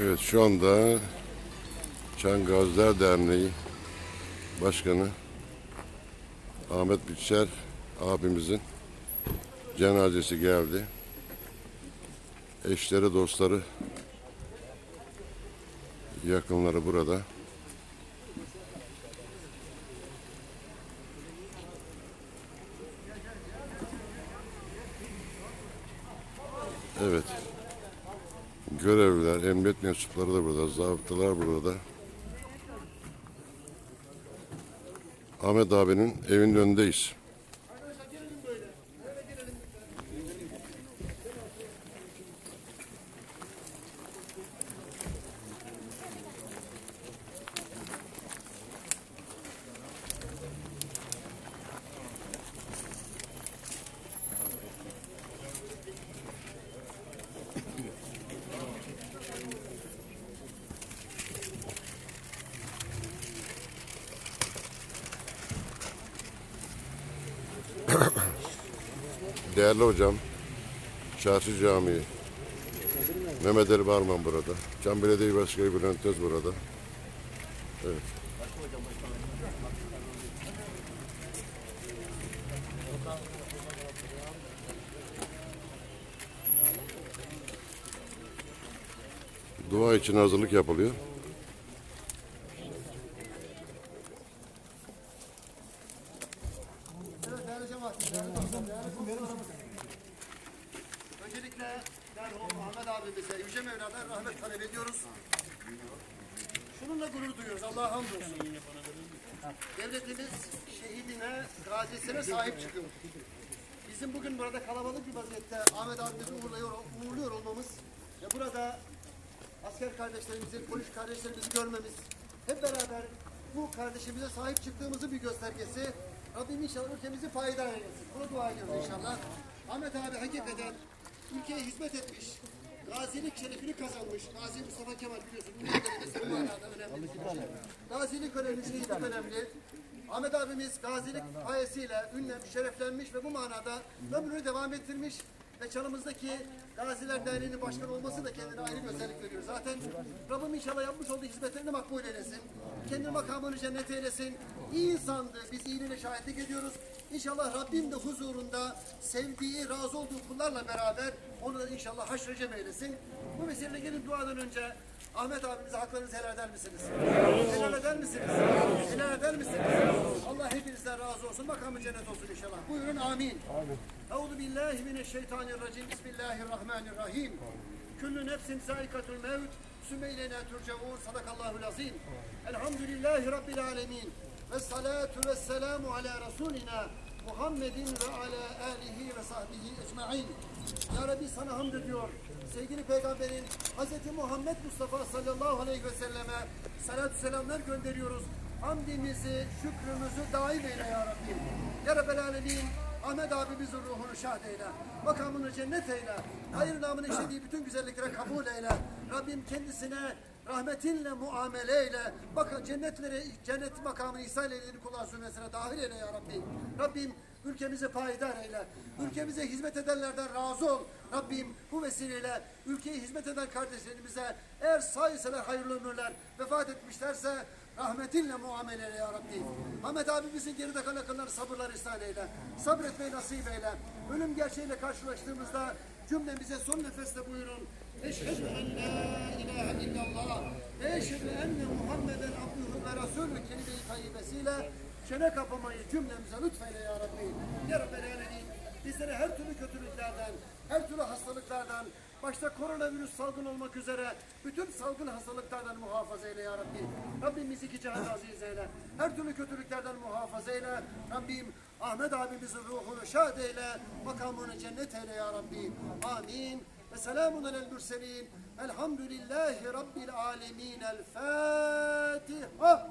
Evet şu anda Çangazlar Derneği Başkanı Ahmet Biçer abimizin cenazesi geldi. Eşleri, dostları, yakınları burada. Evet. Görevliler, emniyet mensupları da burada, zabıtalar burada. Ahmet abinin evinin önündeyiz. Değerli hocam, Çarşı Camii, Mehmet Ali Barman burada. Can Belediye Başkanı Bülent Öz burada. Evet. Dua için hazırlık yapılıyor. Öncelikle merhum Ahmet abimize, Yüce Mevla'dan rahmet talep ediyoruz. Şununla gurur duyuyoruz. Allah'a hamdolsun. Devletimiz şehidine, gazisine sahip çıkıyor. Bizim bugün burada kalabalık bir vaziyette Ahmet abimizi uğurluyor, uğurluyor olmamız ve burada asker kardeşlerimizi, polis kardeşlerimizi görmemiz, hep beraber bu kardeşimize sahip çıktığımızı bir göstergesi. Rabbim inşallah ülkemizi payidar eylesin. Bunu dua ediyoruz inşallah. Ahmet abi hakikaten ülkeye hizmet etmiş. Gazilik şerefini kazanmış. Gazi Mustafa Kemal biliyorsun. Bu manada önemli. Gazilik önemli, şehitlik önemli. Ahmet abimiz gazilik payesiyle ünlenmiş, şereflenmiş ve bu manada ömrünü devam ettirmiş ve Çanımızdaki Gaziler Derneği'nin başkanı olması da kendine ayrı bir özellik veriyor. Zaten Rabbim inşallah yapmış olduğu hizmetlerini makbul eylesin. Kendi makamını cennet eylesin. İyi insandı. Biz iyiliğine şahitlik ediyoruz. İnşallah Rabbim de huzurunda sevdiği, razı olduğu kullarla beraber onu da inşallah haşrecem eylesin. Bu vesileyle gelin duadan önce Ahmet abimize haklarınızı helal eder misiniz? Helal eder misiniz? Helal eder misiniz? Allah hepinizden razı olsun. Makamı cennet olsun inşallah. Buyurun amin. Euzu billahi mineşşeytanirracim. Bismillahirrahmanirrahim. Küllü nefsin saikatul mevt. Sümme ileyna turcaun. Sadakallahul azim. Elhamdülillahi Rabbil alemin. Ve salatu ve selamu ala Resulina Muhammedin ve ala alihi ve sahbihi ecma'in. Ya Rabbi sana hamd ediyor. Sevgili Peygamberin Hz. Muhammed Mustafa sallallahu aleyhi ve selleme salatü selamlar gönderiyoruz. Hamdimizi, şükrümüzü daim eyle ya Rabbi. Ya Rabbel alemin. Ahmet abimizin ruhunu şad eyle. Makamını cennet eyle. Hayır namını işlediği bütün güzelliklere kabul eyle. Rabbim kendisine rahmetinle muamele eyle. Bakın cennetlere, cennet makamını ihsan eylediğini kullar zümresine dahil eyle ya Rabbi. Rabbim ülkemize payidar eyle. Ülkemize hizmet edenlerden razı ol. Rabbim bu vesileyle ülkeye hizmet eden kardeşlerimize eğer sağ iseler hayırlı ömürler vefat etmişlerse rahmetinle muamele eyle ya Rabbi. Ahmet abimizin geride kalan yakınları sabırlar ihsan eyle. Sabretmeyi nasip eyle. Ölüm gerçeğiyle karşılaştığımızda cümlemize son nefeste buyurun. Eşhedü en la ilahe illallah ve eşhedü enne Muhammeden abduhu ve rasulü kelime-i tayyibesiyle çene kapamayı cümlemize lütfeyle ya Rabbi. Ya Rabbi alemin. Bizleri her türlü kötülüklerden, her türlü hastalıklardan, başta koronavirüs salgın olmak üzere bütün salgın hastalıklardan muhafaza eyle ya Rabbi. Rabbim bizi iki cihan aziz eyle. Her türlü kötülüklerden muhafaza eyle. Rabbim Ahmet abimizin ruhunu şad eyle. Makamını cennet eyle ya Rabbi. Amin. Ve selamun alel mürselin. Elhamdülillahi Rabbil alemin. El Fatiha.